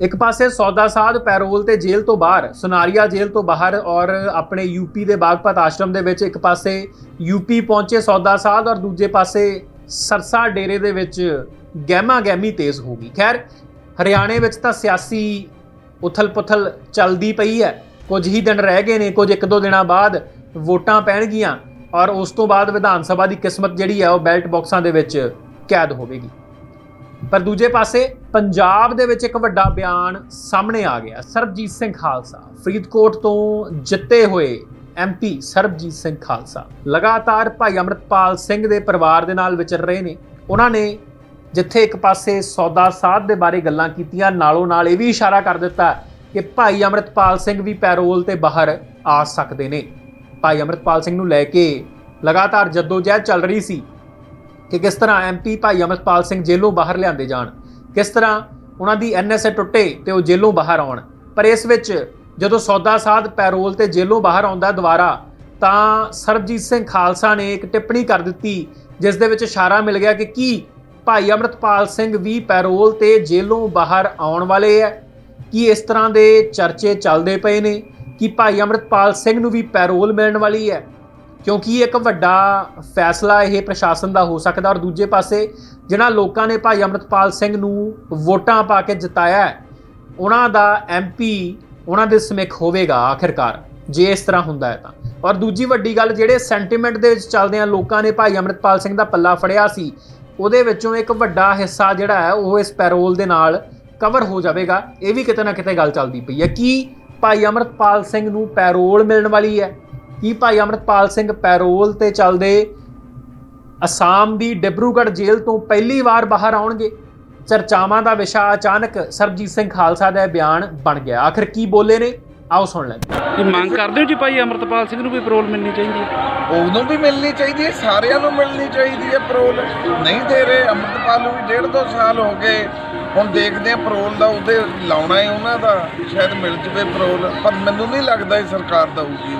ਇੱਕ ਪਾਸੇ ਸੌਦਾ ਸਾਧ, ਪੈਰੋਲ ਤੇ ਜੇਲ੍ਹ ਤੋਂ ਬਾਹਰ, ਸੁਨਾਰੀਆ ਜੇਲ੍ਹ ਤੋਂ ਬਾਹਰ ਔਰ ਆਪਣੇ ਯੂਪੀ ਦੇ ਬਾਗਪਤ ਆਸ਼ਰਮ ਦੇ ਵਿੱਚ ਇੱਕ ਪਾਸੇ ਯੂਪੀ ਪਹੁੰਚੇ ਸੌਦਾ ਸਾਧ ਔਰ ਦੂਜੇ ਪਾਸੇ ਸਰਸਾ ਡੇਰੇ ਦੇ ਵਿੱਚ ਗਹਿਮਾ ਗਹਿਮੀ ਤੇਜ਼ ਹੋ ਗਈ। ਖੈਰ, ਹਰਿਆਣੇ ਵਿੱਚ ਤਾਂ ਸਿਆਸੀ ਉਥਲ-ਪੁਥਲ ਚੱਲਦੀ ਪਈ ਹੈ। ਕੁਝ ਹੀ ਦਿਨ ਰਹਿ ਗਏ ਨੇ, ਕੁਝ ਇੱਕ ਦੋ ਦਿਨਾਂ ਬਾਅਦ ਵੋਟਾਂ ਪੈਣਗੀਆਂ ਔਰ ਉਸ ਤੋਂ ਬਾਅਦ ਵਿਧਾਨ ਸਭਾ ਦੀ ਕਿਸਮਤ ਜਿਹੜੀ ਹੈ ਉਹ ਬੈਲਟ ਬਾਕਸਾਂ ਦੇ ਵਿੱਚ ਕੈਦ ਹੋਵੇਗੀ। ਪਰ ਦੂਜੇ ਪਾਸੇ ਪੰਜਾਬ ਦੇ ਵਿੱਚ ਇੱਕ ਵੱਡਾ ਬਿਆਨ ਸਾਹਮਣੇ ਆ ਗਿਆ। ਸਰਬਜੀਤ ਸਿੰਘ ਖਾਲਸਾ, ਫਰੀਦਕੋਟ ਤੋਂ ਜਿੱਤੇ ਹੋਏ ਐਮਪੀ ਸਰਬਜੀਤ ਸਿੰਘ ਖਾਲਸਾ, ਲਗਾਤਾਰ ਭਾਈ ਅਮਰਤਪਾਲ ਸਿੰਘ ਦੇ ਪਰਿਵਾਰ ਦੇ ਨਾਲ ਵਿਚਰ ਰਹੇ ਨੇ। ਉਹਨਾਂ ਨੇ ਜਿੱਥੇ ਇੱਕ ਪਾਸੇ ਸੌਦਾ ਸਾਧ ਦੇ ਬਾਰੇ ਗੱਲਾਂ ਕੀਤੀਆਂ, ਨਾਲੋਂ ਨਾਲ ਇਹ ਵੀ ਇਸ਼ਾਰਾ ਕਰ ਦਿੱਤਾ ਕਿ ਭਾਈ ਅਮਰਤਪਾਲ ਸਿੰਘ ਵੀ ਪੈਰੋਲ ਤੇ ਬਾਹਰ ਆ ਸਕਦੇ ਨੇ। ਭਾਈ ਅਮਰਤਪਾਲ ਸਿੰਘ ਨੂੰ ਲੈ ਕੇ ਲਗਾਤਾਰ ਜਦੋਜਹਿਦ ਚੱਲ ਰਹੀ ਸੀ ਕਿ ਕਿਸ ਤਰ੍ਹਾਂ ਐਮਪੀ ਭਾਈ ਅਮਰਪਾਲ ਸਿੰਘ ਜੇਲ੍ਹੋਂ ਬਾਹਰ ਲਿਆਂਦੇ ਜਾਣ। ਕਿਸ ਤਰ੍ਹਾਂ ਉਹਨਾਂ ਦੀ ਐਨਐਸਏ ਟੁੱਟੇ ਤੇ ਉਹ ਜੇਲ੍ਹੋਂ ਬਾਹਰ ਆਉਣ? ਪਰ ਇਸ ਵਿੱਚ ਜਦੋਂ ਸੌਦਾ ਸਾਧ ਪੈਰੋਲ ਤੇ ਜੇਲ੍ਹੋਂ ਬਾਹਰ ਆਉਂਦਾ ਦੁਬਾਰਾ, ਤਾਂ ਸਰਬਜੀਤ ਸਿੰਘ ਖਾਲਸਾ ਨੇ ਇੱਕ ਟਿੱਪਣੀ ਕਰ ਦਿੱਤੀ, ਜਿਸ ਦੇ ਵਿੱਚ ਇਸ਼ਾਰਾ ਮਿਲ ਗਿਆ ਕਿ ਕੀ ਭਾਈ ਅਮਰਤਪਾਲ ਸਿੰਘ ਵੀ ਪੈਰੋਲ ਤੇ ਜੇਲ੍ਹੋਂ ਬਾਹਰ ਆਉਣ ਵਾਲੇ ਹੈ ਕੀ ਇਸ ਤਰ੍ਹਾਂ ਦੇ ਚਰਚੇ ਚੱਲਦੇ ਪਏ ਨੇ? ਕਿ ਭਾਈ ਅਮਰਤਪਾਲ ਸਿੰਘ ਨੂੰ ਵੀ ਪੈਰੋਲ ਮਿਲਣ ਵਾਲੀ ਹੈ ਕਿਉਂਕਿ ਇੱਕ ਵੱਡਾ ਫੈਸਲਾ ਇਹ ਪ੍ਰਸ਼ਾਸਨ ਦਾ ਹੋ ਸਕਦਾ ਔਰ ਦੂਜੇ ਪਾਸੇ ਜਿਨ੍ਹਾਂ ਲੋਕਾਂ ਨੇ ਭਾਈ ਅਮਰਤਪਾਲ ਸਿੰਘ ਨੂੰ ਵੋਟਾਂ ਪਾ ਕੇ ਜਿਤਾਇਆ ਉਹਨਾਂ ਦਾ ਐਮਪੀ ਉਹਨਾਂ ਦੇ ਸਮੇਖ ਹੋਵੇਗਾ ਆਖਿਰਕਾਰ, ਜੇ ਇਸ ਤਰ੍ਹਾਂ ਹੁੰਦਾ ਹੈ ਤਾਂ। ਔਰ ਦੂਜੀ ਵੱਡੀ ਗੱਲ ਜਿਹੜੇ ਸੈਂਟੀਮੈਂਟ ਦੇ ਵਿੱਚ ਚੱਲਦੇ ਆ, ਲੋਕਾਂ ਨੇ ਭਾਈ ਅਮਰਤਪਾਲ ਸਿੰਘ ਦਾ ਪੱਲਾ ਫੜਿਆ ਸੀ, ਉਹਦੇ ਵਿੱਚੋਂ ਇੱਕ ਵੱਡਾ ਹਿੱਸਾ ਜਿਹੜਾ ਹੈ, ਉਹ ਇਸ ਪੈਰੋਲ ਦੇ ਨਾਲ ਕਵਰ ਹੋ ਜਾਵੇਗਾ, ਇਹ ਵੀ ਕਿਤੇ ਨਾ ਕਿਤੇ ਗੱਲ ਚੱਲਦੀ ਪਈ ਹੈ ਕਿ ਭਾਈ ਅਮਰਤਪਾਲ ਸਿੰਘ ਨੂੰ ਪੈਰੋਲ ਮਿਲਣ ਵਾਲੀ ਹੈ। ਕੀ ਭਾਈ ਅਮਰਤਪਾਲ ਸਿੰਘ ਪੈਰੋਲ ਤੇ ਚੱਲਦੇ ਅਸਾਮ ਦੀ ਡਿਬਰੂਗੜ੍ਹ ਜੇਲ੍ਹ ਤੋਂ ਪਹਿਲੀ ਵਾਰ ਬਾਹਰ ਆਉਣਗੇ? ਚਰਚਾਵਾਂ ਦਾ ਵਿਸ਼ਾ ਅਚਾਨਕ ਸਰਬਜੀਤ ਸਿੰਘ ਖਾਲਸਾ ਦਾ ਇਹ ਬਿਆਨ ਬਣ ਗਿਆ। ਆਖਰ ਕੀ ਬੋਲੇ ਨੇ? ਆਓ ਸੁਣ ਲੈਂਦੇ ਹਾਂ। ਕੀ ਮੰਗ ਕਰਦੇ ਹੋ ਜੀ ਭਾਈ ਅਮਰਤਪਾਲ ਸਿੰਘ ਨੂੰ ਵੀ ਪੈਰੋਲ ਮਿਲਣੀ ਚਾਹੀਦੀ ਹੈ? ਉਹਨੂੰ ਵੀ ਮਿਲਣੀ ਚਾਹੀਦੀ ਹੈ ਸਾਰਿਆਂ ਨੂੰ ਮਿਲਣੀ ਚਾਹੀਦੀ ਹੈ ਪਰੋਲ ਨਹੀਂ ਦੇ ਰਹੇ ਅੰਮ੍ਰਿਤਪਾਲ ਨੂੰ ਵੀ ਡੇਢ ਦੋ ਸਾਲ ਹੋ ਗਏ। ਹੁਣ ਦੇਖਦੇ ਆ ਪਰੋਲ ਦਾ ਉਹਦੇ ਲਾਉਣਾ ਹੈ ਉਹਨਾਂ ਦਾ। ਸ਼ਾਇਦ ਮਿਲ ਜਵੇ ਪਰੋਲ ਪਰ ਮੈਨੂੰ ਨਹੀਂ ਲੱਗਦਾ ਇਹ ਸਰਕਾਰ ਦਊਗੀ।